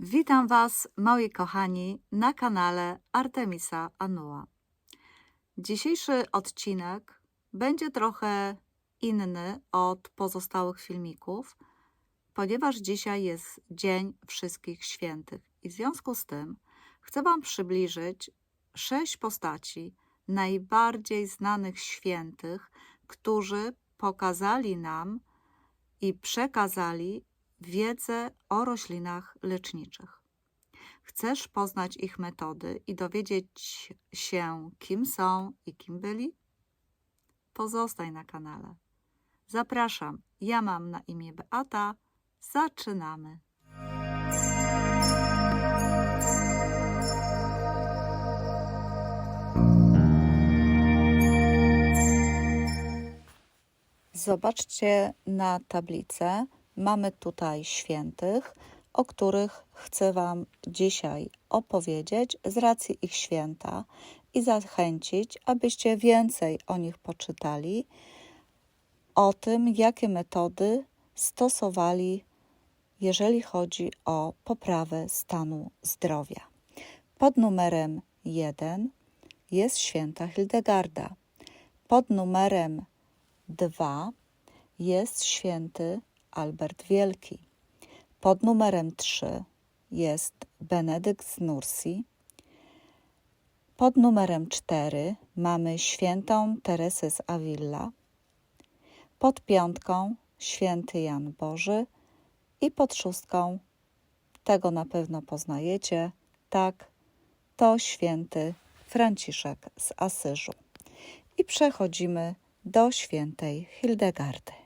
Witam Was, moi kochani, na kanale Artemisa Anua. Dzisiejszy odcinek będzie trochę inny od pozostałych filmików, ponieważ dzisiaj jest Dzień Wszystkich Świętych i w związku z tym chcę Wam przybliżyć sześć postaci najbardziej znanych świętych, którzy pokazali nam i przekazali wiedzę o roślinach leczniczych. Chcesz poznać ich metody i dowiedzieć się, kim są i kim byli? Pozostań na kanale. Zapraszam, ja mam na imię Beata. Zaczynamy. Zobaczcie na tablicę. Mamy tutaj świętych, o których chcę Wam dzisiaj opowiedzieć z racji ich święta i zachęcić, abyście więcej o nich poczytali, o tym, jakie metody stosowali, jeżeli chodzi o poprawę stanu zdrowia. Pod numerem 1 jest święta Hildegarda. Pod numerem 2 jest święty Albert Wielki. Pod numerem 3 jest Benedykt z Nursi. Pod numerem 4 mamy świętą Teresę z Avila. Pod piątką święty Jan Boży i pod szóstką, tego na pewno poznajecie, tak, to święty Franciszek z Asyżu. I przechodzimy do świętej Hildegardy.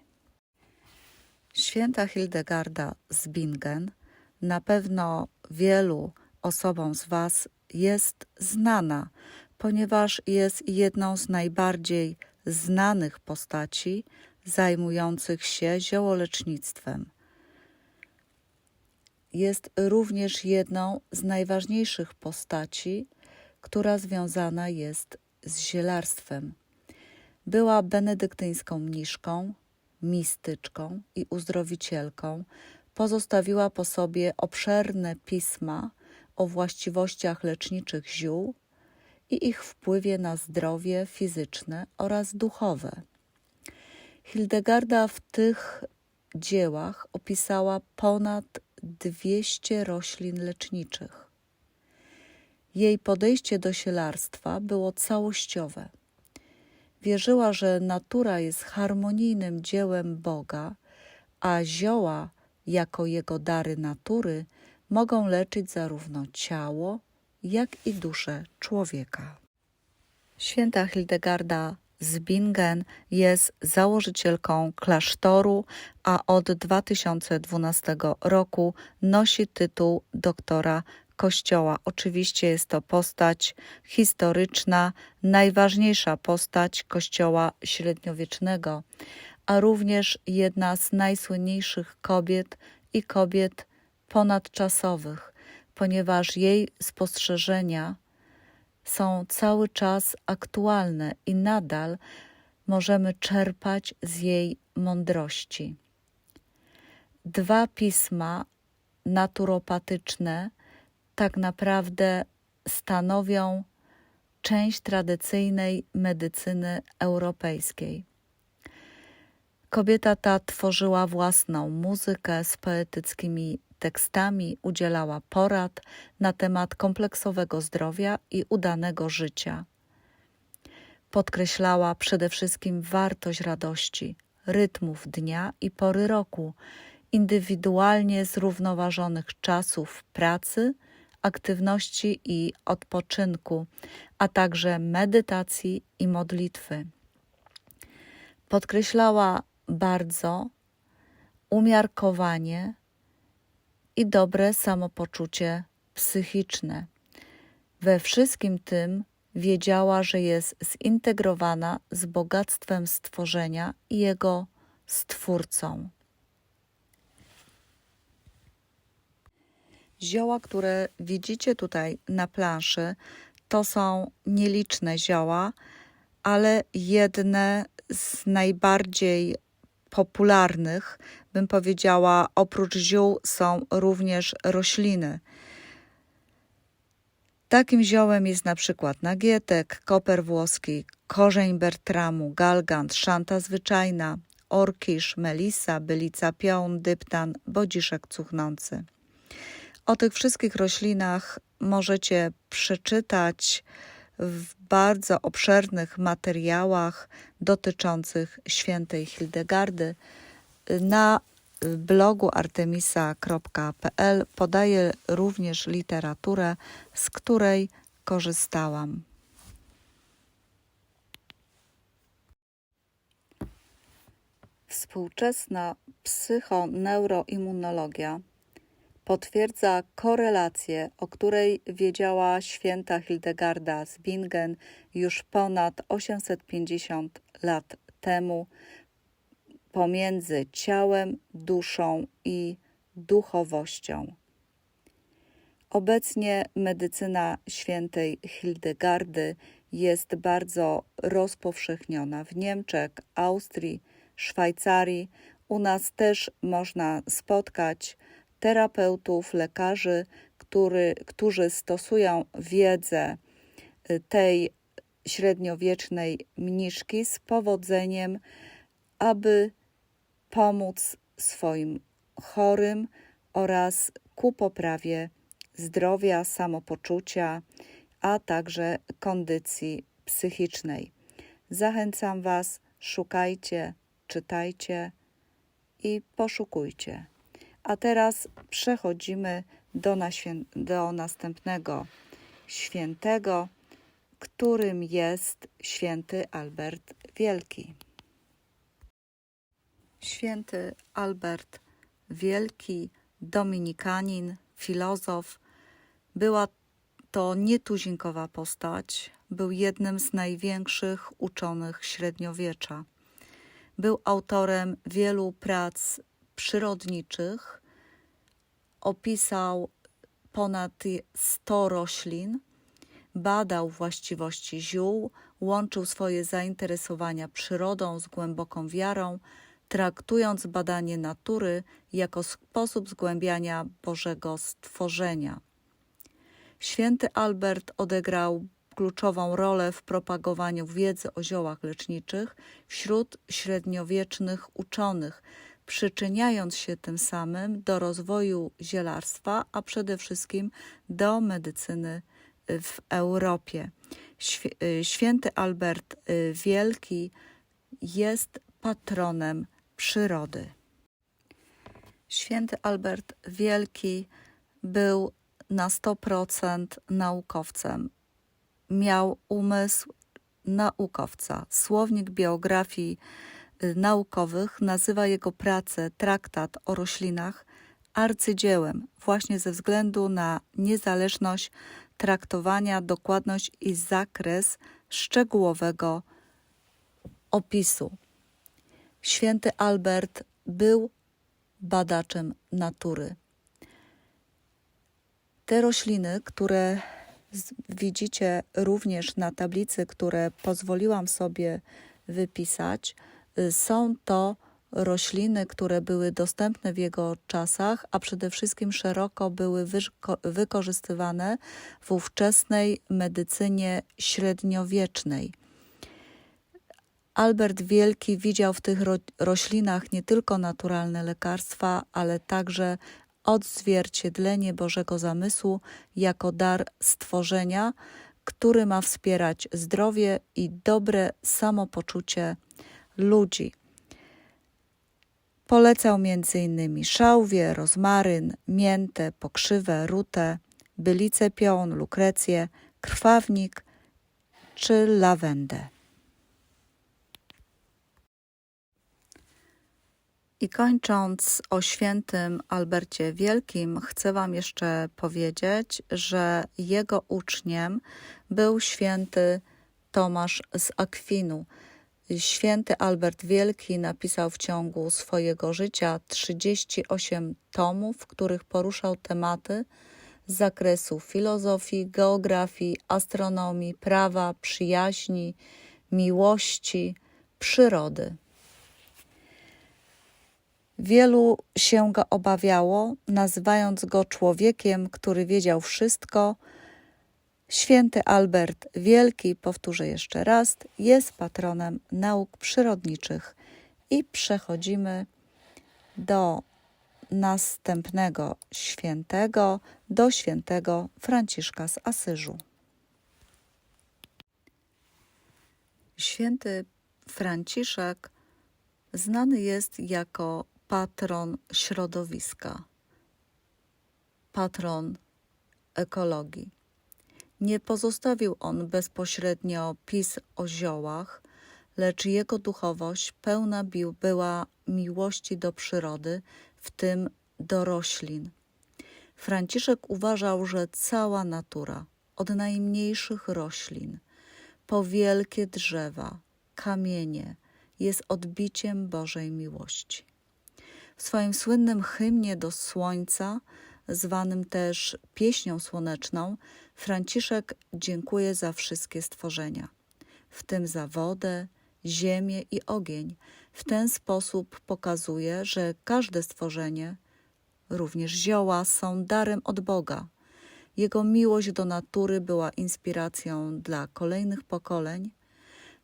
Święta Hildegarda z Bingen na pewno wielu osobom z Was jest znana, ponieważ jest jedną z najbardziej znanych postaci zajmujących się ziołolecznictwem. Jest również jedną z najważniejszych postaci, która związana jest z zielarstwem. Była benedyktyńską mniszką, mistyczką i uzdrowicielką, pozostawiła po sobie obszerne pisma o właściwościach leczniczych ziół i ich wpływie na zdrowie fizyczne oraz duchowe. Hildegarda w tych dziełach opisała ponad 200 roślin leczniczych. Jej podejście do sielarstwa było całościowe. Wierzyła, że natura jest harmonijnym dziełem Boga, a zioła, jako jego dary natury, mogą leczyć zarówno ciało, jak i duszę człowieka. Święta Hildegarda z Bingen jest założycielką klasztoru, a od 2012 roku nosi tytuł doktora Kościoła. Oczywiście jest to postać historyczna, najważniejsza postać Kościoła średniowiecznego, a również jedna z najsłynniejszych kobiet i kobiet ponadczasowych, ponieważ jej spostrzeżenia są cały czas aktualne i nadal możemy czerpać z jej mądrości. Dwa pisma naturopatyczne tak naprawdę stanowią część tradycyjnej medycyny europejskiej. Kobieta ta tworzyła własną muzykę z poetyckimi tekstami, udzielała porad na temat kompleksowego zdrowia i udanego życia. Podkreślała przede wszystkim wartość radości, rytmów dnia i pory roku, indywidualnie zrównoważonych czasów pracy, aktywności i odpoczynku, a także medytacji i modlitwy. Podkreślała bardzo umiarkowanie i dobre samopoczucie psychiczne. We wszystkim tym wiedziała, że jest zintegrowana z bogactwem stworzenia i jego stwórcą. Zioła, które widzicie tutaj na planszy, to są nieliczne zioła, ale jedne z najbardziej popularnych, bym powiedziała, oprócz ziół są również rośliny. Takim ziołem jest na przykład nagietek, koper włoski, korzeń bertramu, galgant, szanta zwyczajna, orkisz, melisa, bylica pion, dyptan, bodziszek cuchnący. O tych wszystkich roślinach możecie przeczytać w bardzo obszernych materiałach dotyczących świętej Hildegardy. Na blogu artemisa.pl podaję również literaturę, z której korzystałam. Współczesna psychoneuroimmunologia potwierdza korelację, o której wiedziała święta Hildegarda z Bingen już ponad 850 lat temu pomiędzy ciałem, duszą i duchowością. Obecnie medycyna świętej Hildegardy jest bardzo rozpowszechniona w Niemczech, Austrii, Szwajcarii. U nas też można spotkać terapeutów, lekarzy, który, którzy stosują wiedzę y, tej średniowiecznej mniszki z powodzeniem, aby pomóc swoim chorym oraz ku poprawie zdrowia, samopoczucia, a także kondycji psychicznej. Zachęcam Was, szukajcie, czytajcie i poszukujcie. A teraz przechodzimy do, do następnego świętego, którym jest święty Albert Wielki. Święty Albert Wielki, dominikanin, filozof, była to nietuzinkowa postać, był jednym z największych uczonych średniowiecza. Był autorem wielu prac przyrodniczych, opisał ponad 100 roślin, badał właściwości ziół, łączył swoje zainteresowania przyrodą z głęboką wiarą, traktując badanie natury jako sposób zgłębiania Bożego stworzenia. Święty Albert odegrał kluczową rolę w propagowaniu wiedzy o ziołach leczniczych wśród średniowiecznych uczonych, przyczyniając się tym samym do rozwoju zielarstwa, a przede wszystkim do medycyny w Europie. Y, święty Albert y, Wielki jest patronem przyrody. Święty Albert Wielki był na 100% naukowcem. Miał umysł naukowca. Słownik biografii y, naukowych nazywa jego pracę Traktat o roślinach arcydziełem, właśnie ze względu na niezależność traktowania, dokładność i zakres szczegółowego opisu. Święty Albert był badaczem natury. Te rośliny, które widzicie również na tablicy, które pozwoliłam sobie wypisać, y, są to rośliny, które były dostępne w jego czasach, a przede wszystkim szeroko były wykorzystywane w ówczesnej medycynie średniowiecznej. Albert Wielki widział w tych ro roślinach nie tylko naturalne lekarstwa, ale także odzwierciedlenie Bożego zamysłu jako dar stworzenia, który ma wspierać zdrowie i dobre samopoczucie ludzi. Polecał m.in. szałwię, rozmaryn, miętę, pokrzywę, rutę, bylicę pion, lukrecję, krwawnik czy lawendę. I kończąc o świętym Albercie Wielkim, chcę Wam jeszcze powiedzieć, że jego uczniem był święty Tomasz z Akwinu. Święty Albert Wielki napisał w ciągu swojego życia 38 tomów, w których poruszał tematy z zakresu filozofii, geografii, astronomii, prawa, przyjaźni, miłości, przyrody. Wielu się go obawiało, nazywając go człowiekiem, który wiedział wszystko. Święty Albert Wielki, powtórzę jeszcze raz, jest patronem nauk przyrodniczych. I przechodzimy do następnego świętego, do świętego Franciszka z Asyżu. Święty Franciszek znany jest jako patron środowiska, patron ekologii. Nie pozostawił on bezpośrednio pis o ziołach, lecz jego duchowość pełna była miłości do przyrody, w tym do roślin. Franciszek uważał, że cała natura, od najmniejszych roślin, po wielkie drzewa, kamienie, jest odbiciem Bożej miłości. W swoim słynnym hymnie do słońca, zwanym też pieśnią słoneczną, Franciszek dziękuje za wszystkie stworzenia, w tym za wodę, ziemię i ogień. W ten sposób pokazuje, że każde stworzenie, również zioła, są darem od Boga. Jego miłość do natury była inspiracją dla kolejnych pokoleń,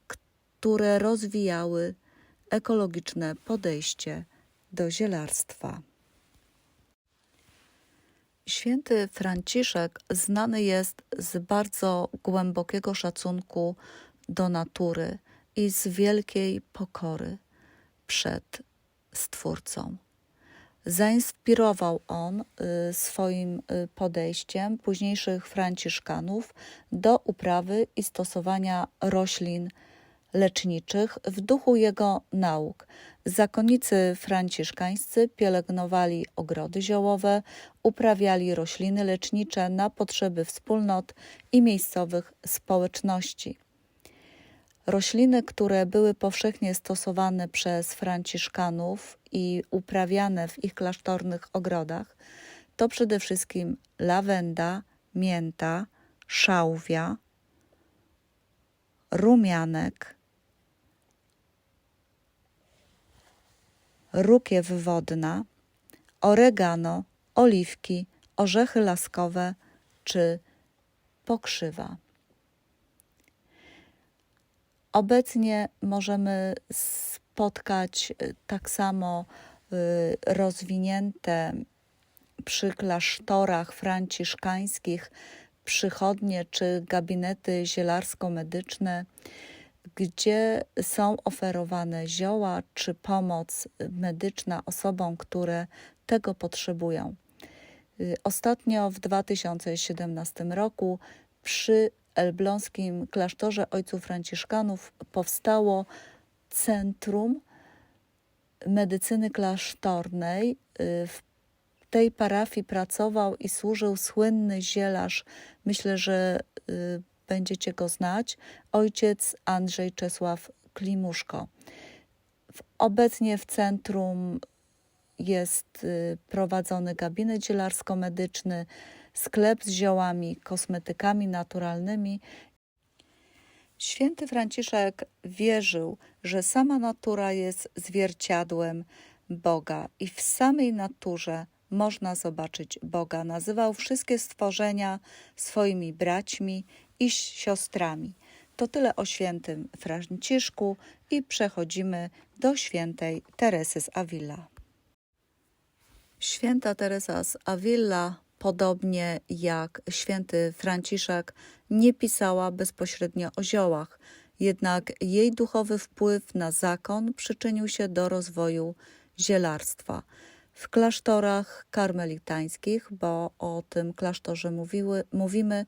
które rozwijały ekologiczne podejście do zielarstwa. Święty Franciszek znany jest z bardzo głębokiego szacunku do natury i z wielkiej pokory przed Stwórcą. Zainspirował on y, swoim y, podejściem późniejszych Franciszkanów do uprawy i stosowania roślin leczniczych w duchu jego nauk. Zakonnicy franciszkańscy pielęgnowali ogrody ziołowe, uprawiali rośliny lecznicze na potrzeby wspólnot i miejscowych społeczności. Rośliny, które były powszechnie stosowane przez Franciszkanów i uprawiane w ich klasztornych ogrodach, to przede wszystkim lawenda, mięta, szałwia, rumianek, rukiew wodna, oregano, oliwki, orzechy laskowe czy pokrzywa. Obecnie możemy spotkać y, tak samo y, rozwinięte przy klasztorach franciszkańskich przychodnie czy gabinety zielarsko-medyczne, gdzie są oferowane zioła czy pomoc medyczna osobom, które tego potrzebują. Y, ostatnio w 2017 roku przy elbląskim klasztorze ojców franciszkanów powstało Centrum Medycyny Klasztornej. Y, w tej parafii pracował i służył słynny zielarz, myślę, że y, będziecie go znać, ojciec Andrzej Czesław Klimuszko. Obecnie w centrum jest y, prowadzony gabinet zielarsko-medyczny, sklep z ziołami, kosmetykami naturalnymi. Święty Franciszek wierzył, że sama natura jest zwierciadłem Boga i w samej naturze można zobaczyć Boga. Nazywał wszystkie stworzenia swoimi braćmi i siostrami. To tyle o świętym Franciszku i przechodzimy do świętej Teresy z Avila. Święta Teresa z Avila, podobnie jak święty Franciszek, nie pisała bezpośrednio o ziołach, jednak jej duchowy wpływ na zakon przyczynił się do rozwoju zielarstwa. W klasztorach karmelitańskich, bo o tym klasztorze mówiły, mówimy,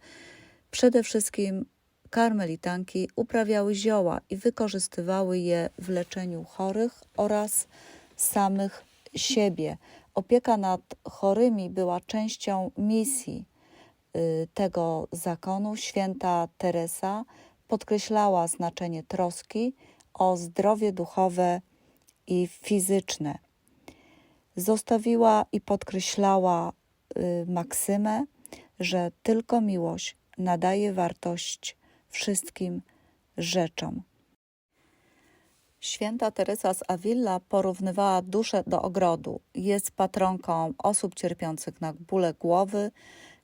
przede wszystkim karmelitanki uprawiały zioła i wykorzystywały je w leczeniu chorych oraz samych siebie. Opieka nad chorymi była częścią misji y, tego zakonu. Święta Teresa podkreślała znaczenie troski o zdrowie duchowe i fizyczne. Zostawiła i podkreślała y, maksymę, że tylko miłość nadaje wartość wszystkim rzeczom. Święta Teresa z Avila porównywała duszę do ogrodu. Jest patronką osób cierpiących na bóle głowy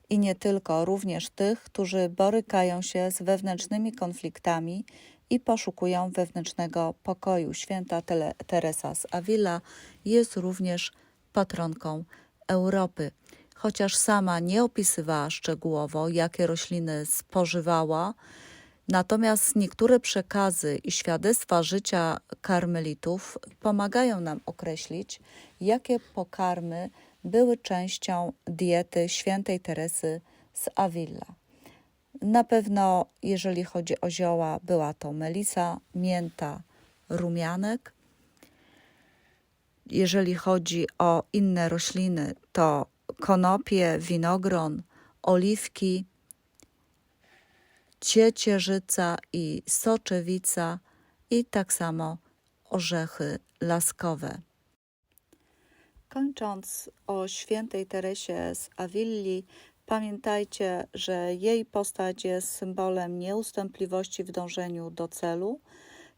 i nie tylko, również tych, którzy borykają się z wewnętrznymi konfliktami i poszukują wewnętrznego pokoju. Święta Teresa z Avila jest również patronką Europy. Chociaż sama nie opisywała szczegółowo, jakie rośliny spożywała, Natomiast niektóre przekazy i świadectwa życia karmelitów pomagają nam określić, jakie pokarmy były częścią diety świętej Teresy z Avila. Na pewno, jeżeli chodzi o zioła, była to melisa, mięta, rumianek. Jeżeli chodzi o inne rośliny, to konopie, winogron, oliwki, ciecierzyca i soczewica i tak samo orzechy laskowe. Kończąc o świętej Teresie z Awilli, pamiętajcie, że jej postać jest symbolem nieustępliwości w dążeniu do celu,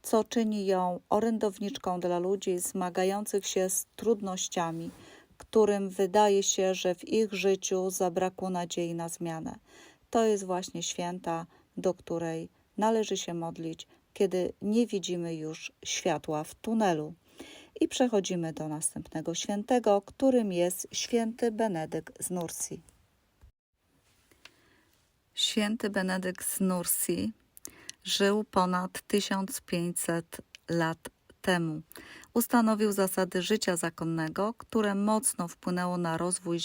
co czyni ją orędowniczką dla ludzi zmagających się z trudnościami, którym wydaje się, że w ich życiu zabrakło nadziei na zmianę. To jest właśnie święta, do której należy się modlić, kiedy nie widzimy już światła w tunelu. I przechodzimy do następnego świętego, którym jest święty Benedykt z Nursi. Święty Benedykt z Nursi żył ponad 1500 lat temu. Ustanowił zasady życia zakonnego, które mocno wpłynęło na rozwój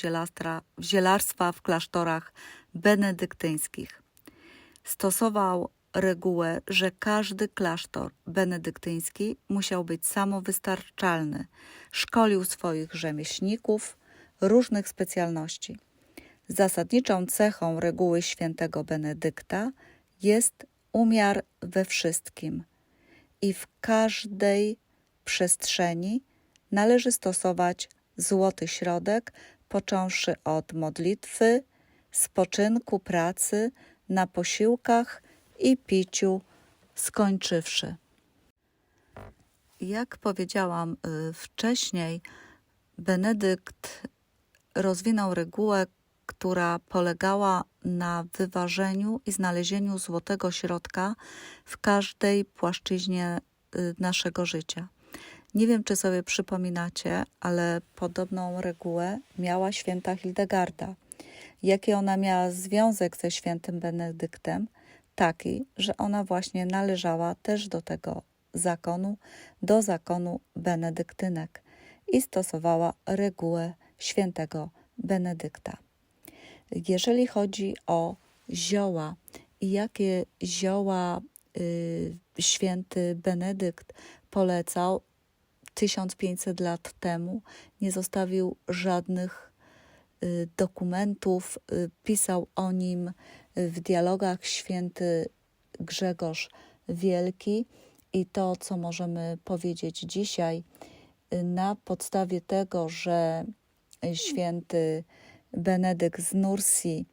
zielarstwa w klasztorach benedyktyńskich. Stosował regułę, że każdy klasztor benedyktyński musiał być samowystarczalny. Szkolił swoich rzemieślników różnych specjalności. Zasadniczą cechą reguły świętego Benedykta jest umiar we wszystkim i w każdej przestrzeni należy stosować złoty środek, począwszy od modlitwy, spoczynku, pracy, na posiłkach i piciu, skończywszy. Jak powiedziałam y, wcześniej, Benedykt rozwinął regułę, która polegała na wyważeniu i znalezieniu złotego środka w każdej płaszczyźnie y, naszego życia. Nie wiem, czy sobie przypominacie, ale podobną regułę miała święta Hildegarda. Jaki ona miała związek ze świętym Benedyktem? Taki, że ona właśnie należała też do tego zakonu, do zakonu benedyktynek i stosowała regułę świętego Benedykta. Jeżeli chodzi o zioła i jakie zioła y, święty Benedykt polecał 1500 lat temu, nie zostawił żadnych y, dokumentów, y, pisał o nim w dialogach święty Grzegorz Wielki. I to, co możemy powiedzieć dzisiaj, y, na podstawie tego, że święty Benedykt z Nursi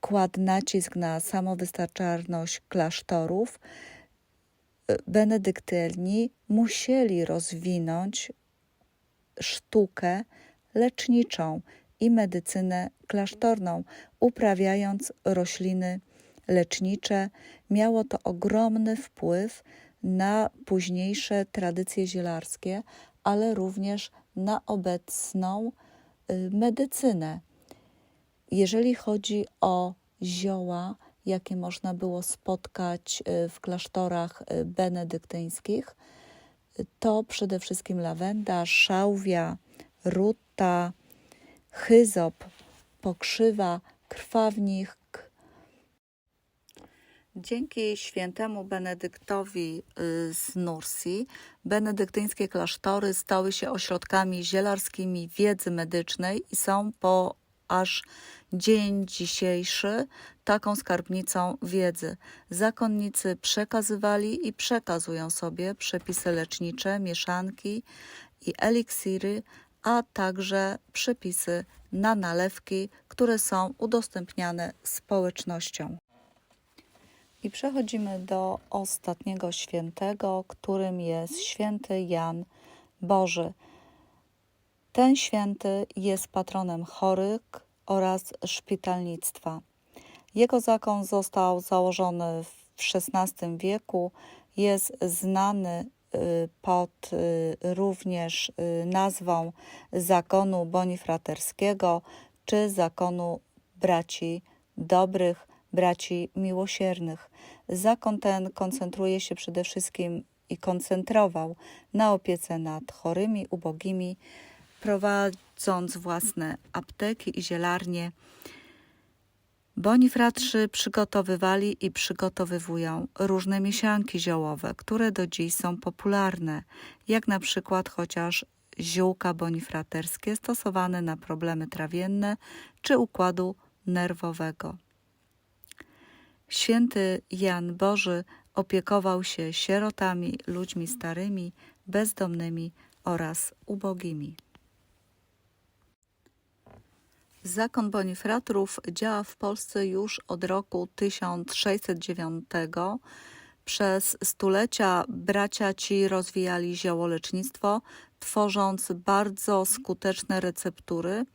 kładł nacisk na samowystarczalność klasztorów, benedyktyni musieli rozwinąć sztukę leczniczą i medycynę klasztorną, uprawiając rośliny lecznicze. Miało to ogromny wpływ na późniejsze tradycje zielarskie, ale również na obecną y, medycynę. Jeżeli chodzi o zioła, jakie można było spotkać y, w klasztorach y, benedyktyńskich, to przede wszystkim lawenda, szałwia, ruta, chyzop, pokrzywa, krwawnik. Dzięki świętemu Benedyktowi y, z Nursi, benedyktyńskie klasztory stały się ośrodkami zielarskimi wiedzy medycznej i są po aż dzień dzisiejszy taką skarbnicą wiedzy. Zakonnicy przekazywali i przekazują sobie przepisy lecznicze, mieszanki i eliksiry, a także przepisy na nalewki, które są udostępniane społecznością. I przechodzimy do ostatniego świętego, którym jest święty Jan Boży. Ten święty jest patronem chorych oraz szpitalnictwa. Jego zakon został założony w XVI wieku, jest znany y, pod y, również y, nazwą zakonu bonifraterskiego czy zakonu braci dobrych, braci miłosiernych. Zakon ten koncentruje się przede wszystkim i koncentrował na opiece nad chorymi, ubogimi, prowadząc własne apteki i zielarnie. Bonifratrzy przygotowywali i przygotowywują różne miesianki ziołowe, które do dziś są popularne, jak na przykład chociaż ziółka bonifraterskie stosowane na problemy trawienne czy układu nerwowego. Święty Jan Boży opiekował się sierotami, ludźmi starymi, bezdomnymi oraz ubogimi. Zakon Bonifratrów działa w Polsce już od roku 1609. Przez stulecia bracia ci rozwijali ziołolecznictwo, tworząc bardzo skuteczne receptury.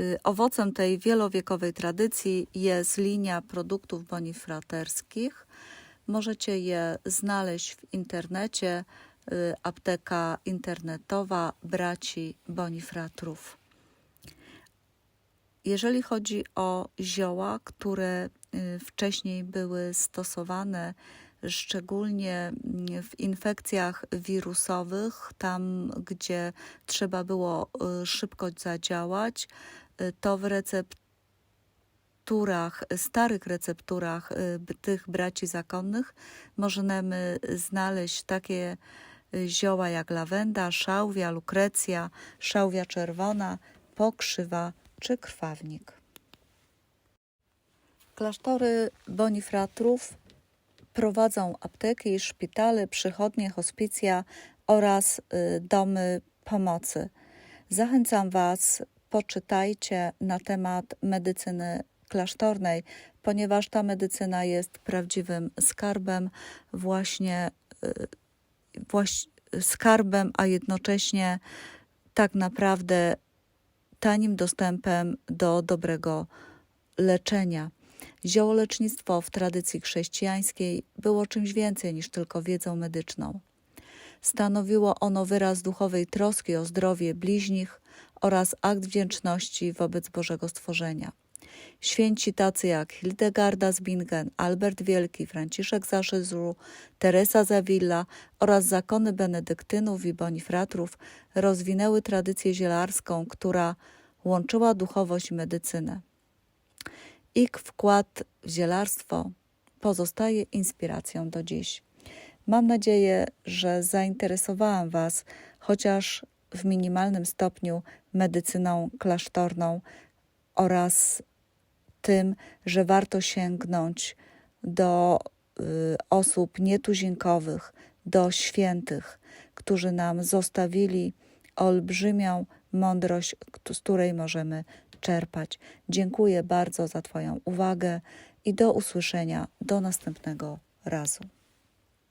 Y, Owocem tej wielowiekowej tradycji jest linia produktów bonifraterskich. Możecie je znaleźć w internecie. y, Apteka internetowa braci bonifratrów. Jeżeli chodzi o zioła, które y, wcześniej były stosowane, szczególnie mm, w infekcjach wirusowych, tam gdzie trzeba było y, szybko zadziałać, y, to w recepturach, starych recepturach tych braci zakonnych możemy znaleźć takie zioła jak lawenda, szałwia, lukrecja, szałwia czerwona, pokrzywa czy krwawnik. Klasztory bonifratrów prowadzą apteki, szpitale, przychodnie, hospicja oraz y, domy pomocy. Zachęcam Was, poczytajcie na temat medycyny klasztornej, ponieważ ta medycyna jest prawdziwym skarbem, właśnie y, właś, skarbem, a jednocześnie tak naprawdę tanim dostępem do dobrego leczenia. Ziołolecznictwo w tradycji chrześcijańskiej było czymś więcej niż tylko wiedzą medyczną. Stanowiło ono wyraz duchowej troski o zdrowie bliźnich oraz akt wdzięczności wobec Bożego stworzenia. Święci tacy jak Hildegarda z Bingen, Albert Wielki, Franciszek z Aszyzu, Teresa z Avila oraz zakony benedyktynów i bonifratrów rozwinęły tradycję zielarską, która łączyła duchowość i medycynę. Ich wkład w zielarstwo pozostaje inspiracją do dziś. Mam nadzieję, że zainteresowałam Was chociaż w minimalnym stopniu medycyną klasztorną oraz tym, że warto sięgnąć do y, osób nietuzinkowych, do świętych, którzy nam zostawili olbrzymią mądrość, z której możemy czerpać. Dziękuję bardzo za Twoją uwagę i do usłyszenia do następnego razu.